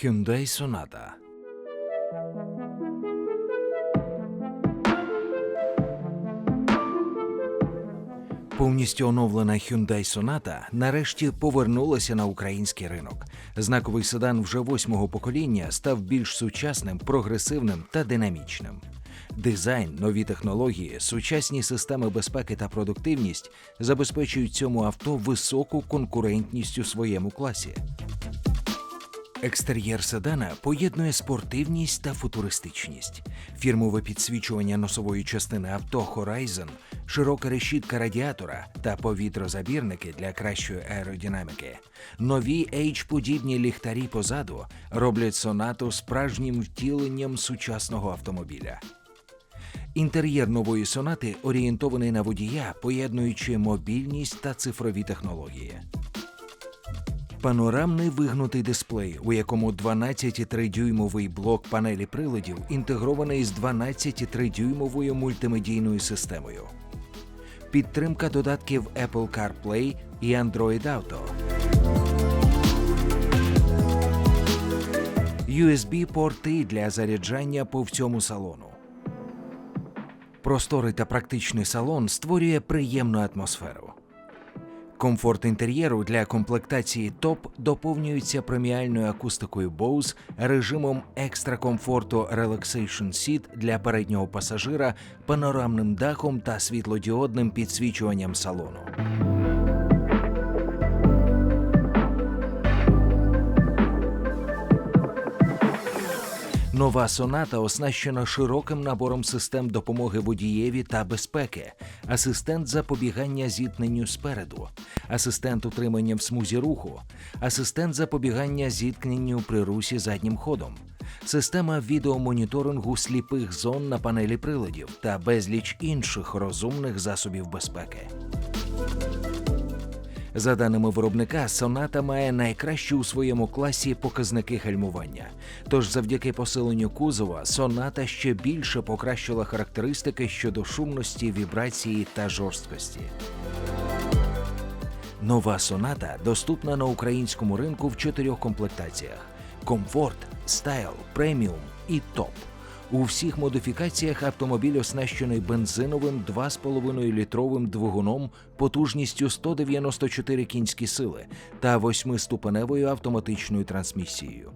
Hyundai Sonata. Повністю оновлена Hyundai Sonata нарешті повернулася на український ринок. Знаковий седан вже восьмого покоління став більш сучасним, прогресивним та динамічним. Дизайн, нові технології, сучасні системи безпеки та продуктивність забезпечують цьому авто високу конкурентність у своєму класі. Екстер'єр седана поєднує спортивність та футуристичність, фірмове підсвічування носової частини авто Horizon, широка решітка радіатора та повітрозабірники для кращої аеродинаміки. Нові H-подібні ліхтарі позаду роблять сонату справжнім втіленням сучасного автомобіля. Інтер'єр нової сонати орієнтований на водія, поєднуючи мобільність та цифрові технології. Панорамний вигнутий дисплей, у якому 12,3-дюймовий блок панелі приладів інтегрований з 12,3-дюймовою мультимедійною системою. Підтримка додатків Apple CarPlay і Android Auto. USB-порти для заряджання по всьому салону. Просторий та практичний салон створює приємну атмосферу. Комфорт інтер'єру для комплектації топ доповнюється преміальною акустикою Bose, режимом екстра комфорту Relaxation Seat для переднього пасажира, панорамним дахом та світлодіодним підсвічуванням салону. Нова соната оснащена широким набором систем допомоги водієві та безпеки, асистент запобігання зіткненню спереду, асистент утримання в смузі руху, асистент запобігання зіткненню при русі заднім ходом, система відеомоніторингу сліпих зон на панелі приладів та безліч інших розумних засобів безпеки. За даними виробника, соната має найкращі у своєму класі показники гальмування. Тож, завдяки посиленню кузова, соната ще більше покращила характеристики щодо шумності, вібрації та жорсткості. Нова соната доступна на українському ринку в чотирьох комплектаціях: комфорт, стайл, преміум і топ. У всіх модифікаціях автомобіль оснащений бензиновим 2,5-літровим двигуном потужністю 194 кінські сили та восьмиступеневою автоматичною трансмісією.